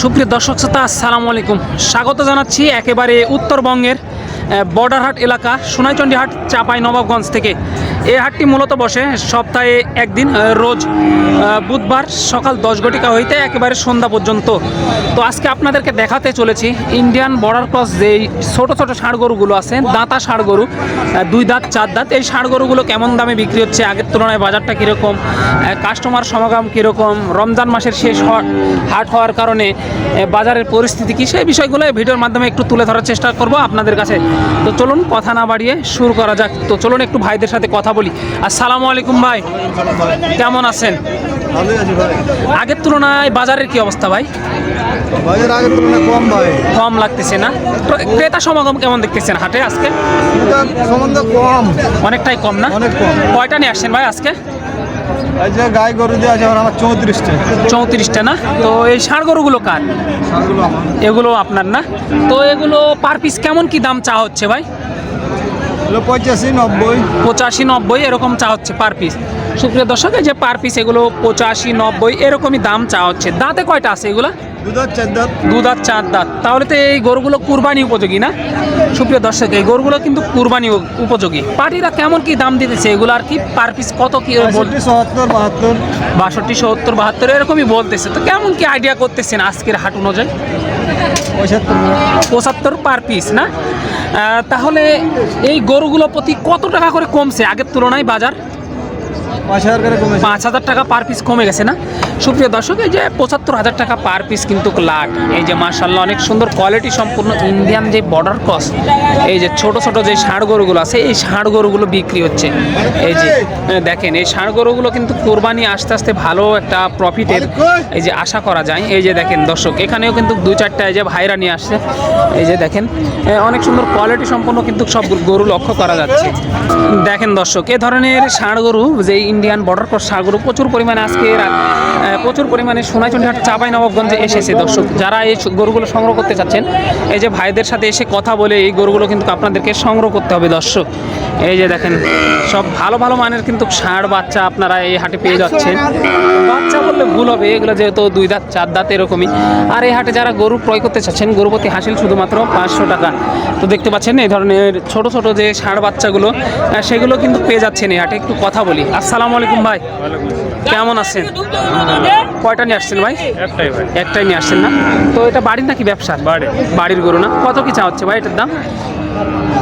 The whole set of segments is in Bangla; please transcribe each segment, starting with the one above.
সুপ্রিয় দর্শক শ্রোতা আসসালামু আলাইকুম। স্বাগত জানাচ্ছি একেবারে উত্তরবঙ্গের বর্ডার হাট এলাকা সোনাইচন্ডী হাট চাপাই, নবাবগঞ্জ থেকে। এই হাটটি মূলত বসে সপ্তাহে একদিন রোজ বুধবার সকাল দশ ঘটিকা হইতে একেবারে সন্ধ্যা পর্যন্ত। তো আজকে আপনাদেরকে দেখাতে চলেছি ইন্ডিয়ান বর্ডার ক্রস যেই ছোট ছোট ষাঁড় গরুগুলো আছে, দাঁতা ষাঁড় গরু দুই দাঁত, চার দাঁত, এই ষাঁড় গরুগুলো কেমন দামে বিক্রি হচ্ছে, আগের তুলনায় বাজারটা কীরকম কাস্টমার সমাগম কীরকম, রমজান মাসের শেষ হাট হওয়ার কারণে বাজারের পরিস্থিতি কী, সেই বিষয়গুলো ভিডিওর মাধ্যমে একটু তুলে ধরার চেষ্টা করব। আপনাদের কাছে তো চলুন কথা না বাড়িয়ে শুরু করা যাক। তো চলুন একটু ভাইদের সাথে কথা বলি। আসসালামু আলাইকুম ভাই। কেমন আছেন? আগের তুলনায় বাজারের কি অবস্থা ভাই? বাজার আগের তুলনায় কম ভাই। কম লাগতেছে না? ক্র- ক্রেতা সমাগম কেমন দেখতেছেন হাটে আজকে? কম। অনেকটাই কম না? অনেক কম। কয়টা নিয়ে আসছেন ভাই আজকে? এই যে গাই গরু দিয়ে আছে আমার চৌত্রিশটা। চৌত্রিশটা না? তো এই ষাঁড় গরুগুলো কার? এগুলো আপনার না? তো এগুলো পার পিস কেমন কি দাম চা হচ্ছে ভাই? পঁচাশি নব্বই। পঁচাশি নব্বই এরকম চা হচ্ছে পার পিস সুপ্রিয় দর্শক এই যে পার পিস এগুলো পঁচাশি নব্বই এরকমই দাম চা হচ্ছে। দাঁতে কয়টা আছে এগুলো? দুধার চার দাঁত। দু চার দাঁত। তাহলে তো এই গরুগুলো কুরবানি উপযোগী না? সুপ্রিয় দর্শক এই গরুগুলো কিন্তু কুরবানি উপযোগী। পার্টিরা কেমন কি দাম দিতেছে এগুলো আর কি? পার পিস কত কি বাষট্টি সত্তর বাহাত্তর। এরকমই বলতেছে। তো কেমন কি আইডিয়া করতেছেন আজকের হাট অনুযায়ী? পঁচাত্তর। পার পিস না? তাহলে এই গরুগুলো প্রতি কত টাকা করে কমছে আগের তুলনায় বাজার? পাঁচ হাজার টাকা পার পিস কমে গেছে না? সুপ্রিয় দর্শক এই যে পঁচাত্তর হাজার টাকা পার পিস কিন্তু লাট। এই যে মার্শাল্লাহ অনেক সুন্দর কোয়ালিটি সম্পূর্ণ ইন্ডিয়ান যে বর্ডার ক্রস এই যে ছোট ছোট যে ষাঁড় গরুগুলো আছে এই ষাঁড় গরুগুলো বিক্রি হচ্ছে। এই যে দেখেন এই ষাঁড় গরুগুলো কিন্তু কোরবানি আস্তে আস্তে ভালো একটা প্রফিটের এই যে আশা করা যায়। এই যে দেখেন দর্শক এখানেও কিন্তু দুই চারটা এই যে ভাইরা নিয়ে আসছে। এই যে দেখেন অনেক সুন্দর কোয়ালিটি সম্পন্ন কিন্তু সব গরু লক্ষ্য করা যাচ্ছে। দেখেন দর্শক এ ধরনের ষাঁড় গরু যে ইন্ডিয়ান বর্ডার ক্রস ষাঁড় প্রচুর পরিমাণে আজকে প্রচুর পরিমাণে সোনাইচন্ডিহাট চাপাই নবাবগঞ্জে এসেছে দর্শক। যারা এই গরুগুলো সংগ্রহ করতে চাচ্ছেন, এই যে ভাইদের সাথে এসে কথা বলে এই গরুগুলো কিন্তু আপনাদেরকে সংগ্রহ করতে হবে দর্শক। এই যে দেখেন সব ভালো ভালো মানের কিন্তু ষাঁড় বাচ্চা আপনারা এই হাটে পেয়ে যাচ্ছেন। বাচ্চা বললে ভুল হবে এগুলো যেহেতু দুই দাঁত চার দাঁত এরকমই। আর এই হাটে যারা গরু ক্রয় করতে চাচ্ছেন গরুপতি হাসিল শুধুমাত্র পাঁচশো টাকা। তো দেখতে পাচ্ছেন এই ধরনের ছোট ছোট যে ষাঁড় বাচ্চাগুলো সেগুলো কিন্তু পেয়ে যাচ্ছেন এই হাটে। একটু কথা বলি। আসসালামু আলাইকুম ভাই। কেমন আছেন? কয়টা নিয়ে আসছেন ভাই? একটাই নিয়ে আসছেন না? তো এটা বাড়ির নাকি ব্যবসা? বাড়ি। বাড়ির গরু না? কত কি চা হচ্ছে ভাই এটার দাম?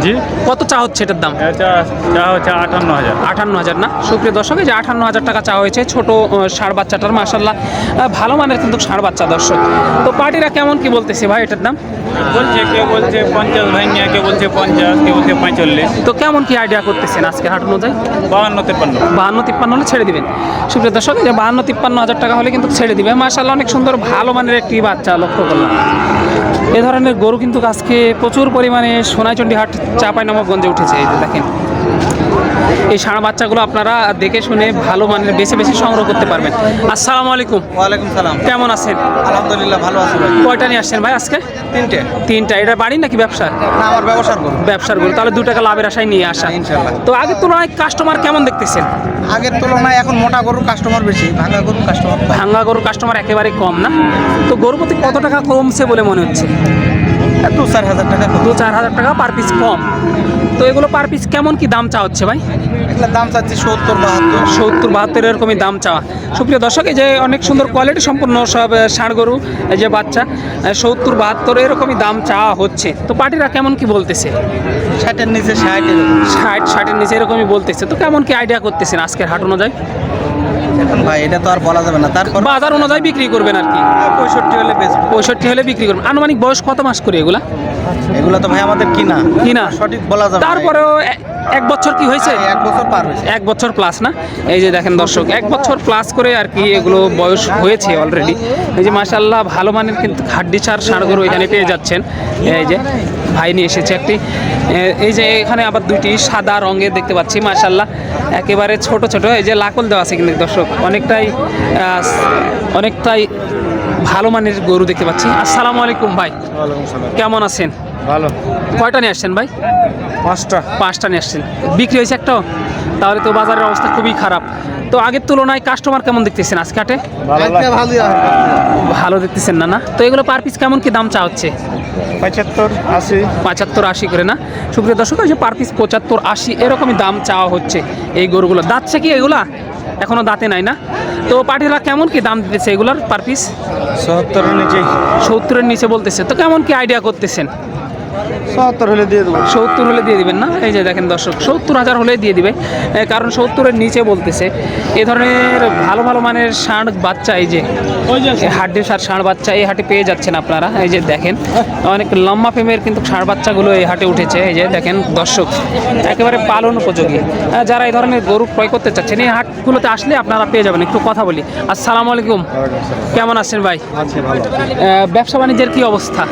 জি? কত চা হচ্ছে এটার দাম? চা হচ্ছে আটান্ন হাজার। আটান্ন হাজার না? সুপ্রিয় দর্শক এই যে আটান্ন হাজার টাকা চা হয়েছে ছোট ষাঁড় বাচ্চাটার মাসাল্লাহ ভালো মানের কিন্তু ষাঁড় বাচ্চা দর্শক। তো পার্টিরা কেমন কি বলতেছে ভাই এটার দাম? বলছে কেউ বলছে পঞ্চাশ কেউ বলছে পঞ্চাশ কেউ বলছে পঁয়তাল্লিশ। তো কেমন কি আইডিয়া করতেছেন আজকে হাট অনুযায়ী? বাহান্ন তেপান্ন বাহান্ন তিপ্পান্ন হলে ছেড়ে দিবেন। সুপ্রিয় দর্শক এই যে বাহান্ন তিপ্পান্ন হাজার টাকা হলে কিন্তু ছেড়ে দিবে। মাসাল্লাহ অনেক সুন্দর ভালো মানের একটি বাচ্চা লক্ষ্য করলাম। এ ধরনের গরু কিন্তু আজকে প্রচুর পরিমাণে সোনাইচন্ডী হাট গঞ্জে উঠেছে এই দেখেন। এই ষাঁড় বাচ্চাগুলো আপনারা দেখে শুনে ভালো মানের বেছে বেছে সংগ্রহ করতে পারবেন। আসসালামু আলাইকুম। ওয়ালাইকুম সালাম। কেমন আছেন? আলহামদুলিল্লাহ ভালো আছি ভাই। কয়টা নিয়ে আসছেন ভাই আজকে? তিনটে। তিনটা। এটা বাড়ি নাকি ব্যবসা? না আমার ব্যবসার করুন ব্যবসার গরু। তাহলে দু টাকা লাভের আশায় নিয়ে আসা। ইনশাল্লাহ। তো আগের তুলনায় কাস্টমার কেমন দেখতেছেন? আগের তুলনায় এখন মোটা গরুর কাস্টমার বেশি ভাঙা গরুর কাস্টমার ভাঙ্গা গরুর কাস্টমার একেবারে কম না? তো গরু প্রতি কত টাকা কমছে বলে মনে হচ্ছে? দু চার হাজার টাকা দু চার হাজার টাকা পার পিস কম। তো এগুলো পার পিস কেমন কি দাম চা হচ্ছে ভাই? এগুলোর দাম চাচ্ছি সত্তর বাহাত্তর। সত্তর বাহাত্তর এরকমই দাম চাওয়া। সুপ্রিয় দর্শক এই যে অনেক সুন্দর কোয়ালিটি সম্পন্ন সব ষাঁড় গরু এই যে বাচ্চা সত্তর বাহাত্তর এরকমই দাম চাওয়া হচ্ছে। তো পার্টিরা কেমন কি বলতেছে? ষাটের নিচে ষাট ষাট ষাটের নিচে এরকমই বলতেছে। তো কেমন কি আইডিয়া করতেছেন আজকের হাট অনুযায়ী? এখন ভাই এটা তো আর বলা যাবে না। তারপর বাজার অনুযায়ী বিক্রি করবেন আর কি? পঁয়ষট্টি হলে বেচবো। পঁয়ষট্টি হলে বিক্রি করবেন। আনুমানিক বয়স কত মাস করে এগুলা? এগুলো তো ভাই আমাদের কিনা। কিনা? সঠিক বলা যাবে। তারপরেও এক বছর কি হয়েছে? হ্যাঁ, এক বছর পার হয়েছে। এক বছর প্লাস না? এই যে দেখেন দর্শক এক বছর প্লাস করে আর কি এগুলো বয়স হয়েছে অলরেডি এই যে মাশাল্লাহ ভালো মানের কিন্তু হাড্ডি ছাড় ষাঁড় গরু এখানে পেয়ে যাচ্ছেন। এই যে ভাই নিয়ে এসেছে একটি। এই যে এখানে আবার দুইটি সাদা রঙের দেখতে পাচ্ছি মাশাল্লাহ একেবারে ছোট ছোট এই যে লাকল দেওয়া আছে কিন্তু দর্শক অনেকটাই অনেকটাই ভালো মানের গরু দেখতে পাচ্ছি। আসসালামু আলাইকুম ভাই। কেমন আছেন? ভালো। কয়টা নিয়ে আসছেন ভাই? পাঁচটা। পাঁচটা নিয়ে আসছেন। বিক্রি হয়েছে একটাও তাহলে তো বাজারের অবস্থা খুবই খারাপ। তো আগের তুলনায় কাস্টমার কেমন দেখতেছেন আজকে হাটে? ভালো দেখতেছেন না না? তো এগুলো পার পিস কেমন কি দাম চা হচ্ছে? পঁচাত্তর আশি। পঁচাত্তর আশি করে না? সুপ্রিয় দর্শক ওই যে পার পিস পঁচাত্তর আশি এরকমই দাম চাওয়া হচ্ছে এই গরুগুলো। দাঁতছে কি এগুলা? এখনও দাঁতে নাই না? তো পাটিরা কেমন কি দাম দিতেছে এগুলার পার পিস সত্তরের নিচে। সত্তরের নিচে বলতেছে। তো কেমন কি আইডিয়া করতেছেন? সত্তর হলে দিয়ে দেবো। সত্তর হলে দিয়ে দিবেন না? এই যে দেখেন দর্শক সত্তর হাজার হলে দিয়ে দিবে। কারণ সত্তরের নিচে বলতেছে। এ ধরনের ভালো ভালো মানের ষাঁড় বাচ্চা এই যে এই হাড্ডি সার ষাঁড় বাচ্চা এই হাটে পেয়ে যাচ্ছেন আপনারা। এই যে দেখেন অনেক লম্বা ফেমের কিন্তু ষাঁড় বাচ্চাগুলো এই হাটে উঠেছে। এই যে দেখেন দর্শক একেবারে পালন উপযোগী। যারা এই ধরনের গরু ক্রয় করতে চাচ্ছেন এই হাটগুলোতে আসলে আপনারা পেয়ে যাবেন। একটু কথা বলি। আসসালামু আলাইকুম। কেমন আছেন ভাই? আছে ভালো। ব্যবসা বাণিজ্যের কি অবস্থা?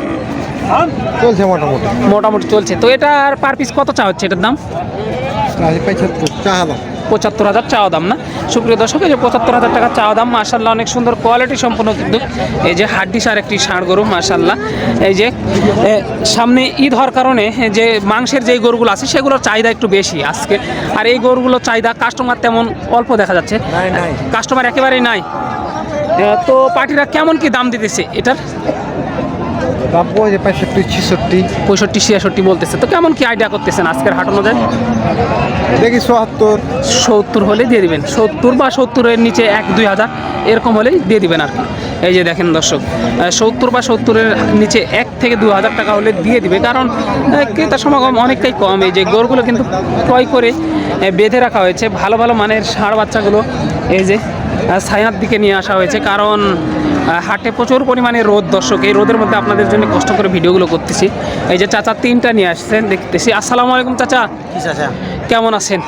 চলছে মোটামুটি। মোটামুটি চলছে। তো এটার পার পিস কত চা হচ্ছে এটার দাম? পঁচাত্তর হাজার চাওয়া দাম না? সুপ্রিয় দর্শক এই যে পঁচাত্তর হাজার টাকা চাওয়া দাম মার্শাল্লাহ অনেক সুন্দর কোয়ালিটি সম্পন্ন কিন্তু এই যে হাড্ডি সার একটি ষাঁড় গরু মার্শাল্লাহ এই যে সামনে ঈদ হওয়ার কারণে যে মাংসের যে গরুগুলো আছে সেগুলোর চাহিদা একটু বেশি আজকে। আর এই গরুগুলোর চাহিদা কাস্টমার তেমন অল্প দেখা যাচ্ছে। কাস্টমার একেবারেই নাই। তো পার্টিরা কেমন কি দাম দিতেছে এটার? দাম পড়েছে পঁয়ষট্টি ছেষট্টি। পঁয়ষট্টি ছিয়াষট্টি বলতেছে। তো কেমন কি আইডিয়া করতেছেন আজকের হাট অনুযায়ী? দেখি সত্তর। সত্তর হলে দিয়ে দিবেন। সত্তর বা সত্তরের নিচে এক দুই হাজার এরকম হলেই দিয়ে দিবেন আর কি। এই যে দেখেন দর্শক সত্তর বা সত্তরের নিচে এক থেকে দু হাজার টাকা হলে দিয়ে দিবে। কারণ ক্রেতার সমাগম অনেকটাই কম। এই যে গরুগুলো কিন্তু ক্রয় করে বেঁধে রাখা হয়েছে। ভালো ভালো মানের ষাঁড় বাচ্চাগুলো এই যে ছায়ার দিকে নিয়ে আসা হয়েছে। কারণ হাটে প্রচুর পরিমাণে রোদ দর্শক। এই রোদের মধ্যে আপনাদের জন্য কষ্ট করে ভিডিওগুলো করতেছি। এই যে চাচা তিনটা নিয়ে আসছেন দেখতেছি। আসসালামু আলাইকুম চাচা। কেমন আছেন?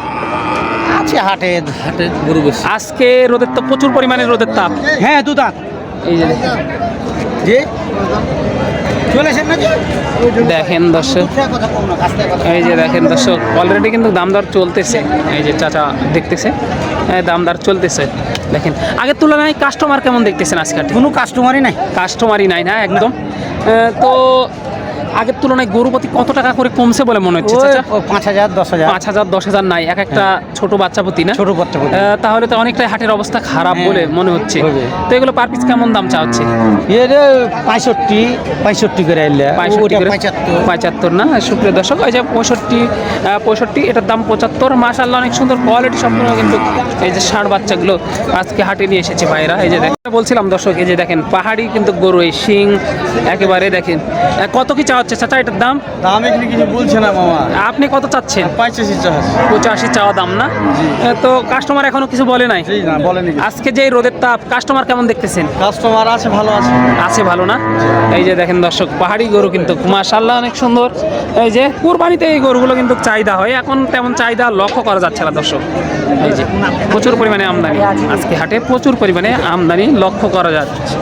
আছে হাটে হাটে গরু আজকে রোদের তো প্রচুর পরিমাণে রোদের তাপ। হ্যাঁ দু দাঁত এই যে যে দেখেন দর্শক। এই যে দেখেন দর্শক অলরেডি কিন্তু দামদার চলতেছে। এই যে চাচা দেখতেছে হ্যাঁ দামদার চলতেছে। দেখেন আগের তুলনায় কাস্টমার কেমন দেখতেছেন আজকে কোনো কাস্টমারই নাই। কাস্টমারই নাই না একদম। তো আগের তুলনায় গরু প্রতি কত টাকা করে কমছে বলে মনে হচ্ছে চাচা? পাঁচ হাজার দশ হাজার। পাঁচ হাজার দশ হাজার নাই এক একটা ছোট বাচ্চা প্রতি না? ছোট বাচ্চা। তাহলে তো অনেকটাই হাটের অবস্থা খারাপ হ্যাঁ, বলে মনে হচ্ছে। তো এগুলো পার পিস কেমন দাম চা হচ্ছে? পঁয়ষট্টি পঁয়ষট্টি করে পঁচাত্তর। না? সুপ্রিয় দর্শক এই যে পঁয়ষট্টি পঁয়ষট্টি এটার দাম পঁচাত্তর। মাসাল্লাহ অনেক সুন্দর কোয়ালিটি সম্পূর্ণ কিন্তু এই যে ষাঁড় বাচ্চাগুলো আজকে হাটে নিয়ে এসেছে ভাইরা এই যে দেখেন বলছিলাম দর্শক এই যে দেখেন পাহাড়ি কিন্তু গরু এই শিং একেবারে দেখেন। কত কি চা হচ্ছে চাচা এটার দাম? দাম এখানে কিছু বলছে না মামা। আপনি কত চাচ্ছেন? চাষ পঁচাশি চাওয়া দাম না? তো কাস্টমার এখনও কিছু বলে নাই? না বলেনি আজকে যে রোদের তাপ কাস্টমার কেমন দেখতেছেন? কাস্টমার আছে ভালো আছে। আছে ভালো না? এই যে দেখেন দর্শক পাহাড়ি গরু কিন্তু মাশাল্লাহ অনেক সুন্দর। এই যে কুরবানিতে এই গরুগুলো কিন্তু চাহিদা হয়। এখন তেমন চাহিদা লক্ষ্য করা যাচ্ছে না দর্শক। এই যে প্রচুর পরিমাণে আমদানি। আজকে হাটে প্রচুর পরিমাণে আমদানি লক্ষ্য করা যাচ্ছে।